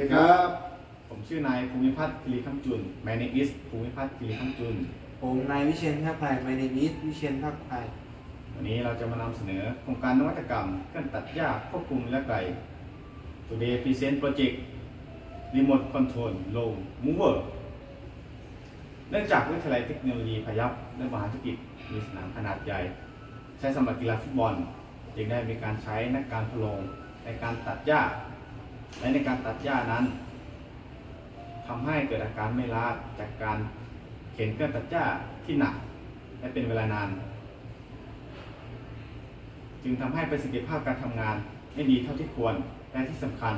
ดีครับ ผมชื่อนายภูมิพัฒน์กิริคำจุน My name is ภูมิพัฒน์กิริคำจุน ผมนายวิเชียนภาคไผ่ไมเนมิสวิเชียนภาคไผ่วันนี้เราจะมานำเสนอโครงการนวัตกรรม เครื่องตัดหญ้าควบคุมและไกล Today present project Remote Control Low Mover เนื่องจากวิทยาลัยเทคโนโลยีพายัพและมหาธุรกิจมีสนามขนาดใหญ่ ใช้สำหรับกีฬาฟุตบอล จึงได้มีการใช้นักการพะโลงในการตัดหญ้า และในการตัดหญ้านั้นทำให้เกิดอาการไม่ล้าจากการเข็นเครื่องตัดหญ้าที่หนัก และเป็นเวลานาน จึงทำให้ประสิทธิภาพการทำงานไม่ดีเท่าที่ควรและที่สำคัญ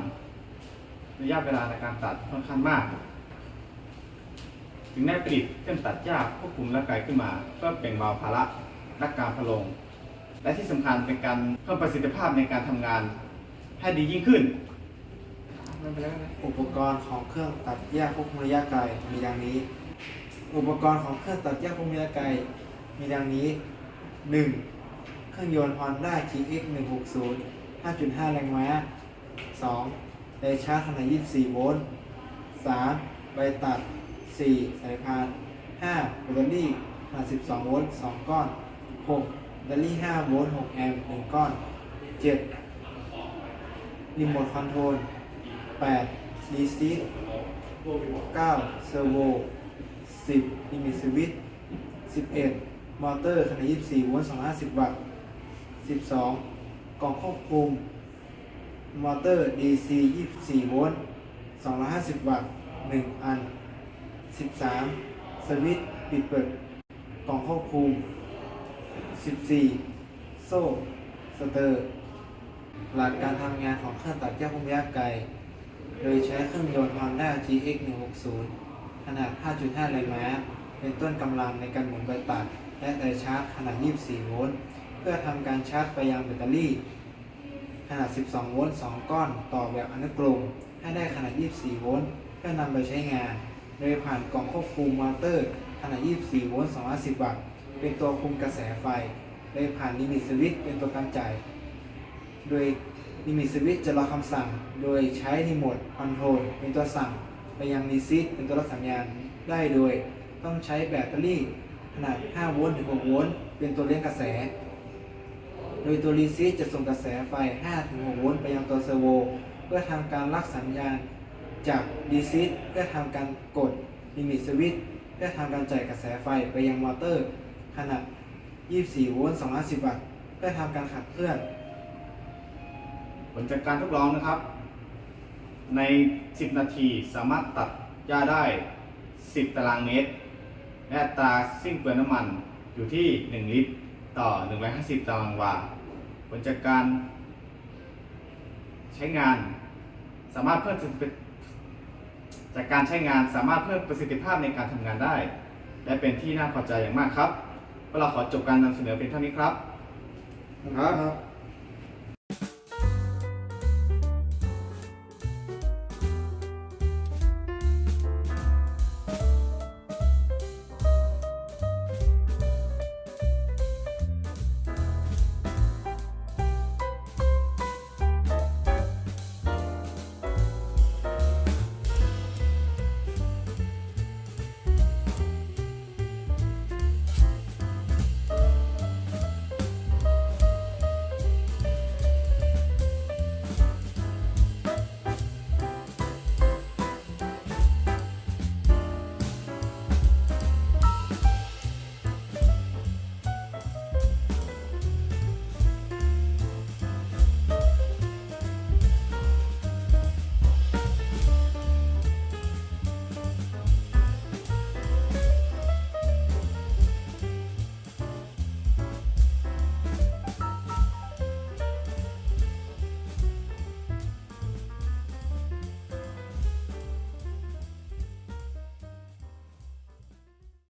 ระยะเวลาในการตัดค่อนข้างมาก จึงได้ผลิตเครื่องตัดหญ้าควบคุมและไกลขึ้นมาเพื่อเป็นเบาภาระนักการพลงและที่สำคัญเป็นการเพิ่มประสิทธิภาพในการทำงานให้ดียิ่งขึ้น ไม่เป็นไรนไรอุปกรณ์ของเครื่องตัดหญ้าควบคุมระยะไกลมีดังนี้ อุปกรณ์ของเครื่องตัดหญ้าควบคุมระยะไกลมีดังนี้ 1. เครื่องยนต์ Honda GX 160 5.5 แรงม้า 2. ไดชาร์จขนาด 24 โวลต์ 3. ใบตัด 4. สายพาน 5. แบตเตอรี่ขนาด 12 โวลต์ 2 ก้อน 6. แบตเตอรี่ 5 โวลต์ 6 แอมป์ 1 ก้อน 7. รีโมทคอนโทรล 8. รีซีท 9. เซอร์โว 10. ลิมิตสวิตช์ 11. มอเตอร์ขนาด 24 โวลต์ 250 วัตต์ 12. กล่องควบคุม มอเตอร์ DC 24 โวลต์ 250 วัตต์ 1 อัน 13. สวิตช์ปิดเปิด กล่องควบคุม 14. โซ่ สเตอร์ หลักการทำงานของเครื่องตัดหญ้าพุ่มระยะไกล โดยใช้เครื่องยนต์ Honda GX 160ขนาด 5.5 แรงม้า เป็นต้นกำลังในการหมุนใบตัด และไดชาร์จขนาด 24 โวลต์ เพื่อทำการชาร์จไปยังแบตเตอรี่ ขนาด 12 โวลต์ 2 ก้อน ต่อแบบอนุกรมให้ได้ขนาด 24 โวลต์ เพื่อนำไปใช้งาน โดยผ่านกล่องควบคุมมอเตอร์ ขนาด 24 โวลต์250วัตต์ เป็นตัวคุมกระแสไฟ โดยผ่านลิมิตสวิตช์เป็นตัวการจ่าย โดย ลิมิตสวิตจะรอคำสั่ง โดยใช้รีโมทคอนโทรลเป็นตัวสั่ง ไปยังรีซีทเป็นตัวรับสัญญาณได้โดย ต้องใช้แบตเตอรี่ขนาด 5 โวลต์ถึง 6 โวลต์เป็นตัวเลี้ยงกระแส โดยตัวรีซีทจะส่งกระแสไฟ 5 ถึง 6 โวลต์ไปยังตัวเซอร์โว เพื่อทำการรักสัญญาณจากรีซีทเพื่อทำการกดลิมิตสวิตเพื่อทำการจ่ายกระแสไฟไปยังมอเตอร์ ขนาด 24 โวลต์ 250 วัตต์เพื่อทำการขับเคลื่อน ลจากการทดลองนะครับ ใน 10 นาทีสามารถตัดหญ้าได้ 10 ตารางเมตร และตราสิ้นเปลืองน้ำมันอยู่ที่ 1 ลิตร ต่อ 150 ตารางวา ผลจากการใช้งานสามารถเพิ่มจากการใช้งานสามารถเพิ่มประสิทธิภาพในการทำงานได้ และเป็นที่น่าพอใจอย่างมากครับเราขอจบการนำเสนอเป็นเท่านี้ครับ ครับ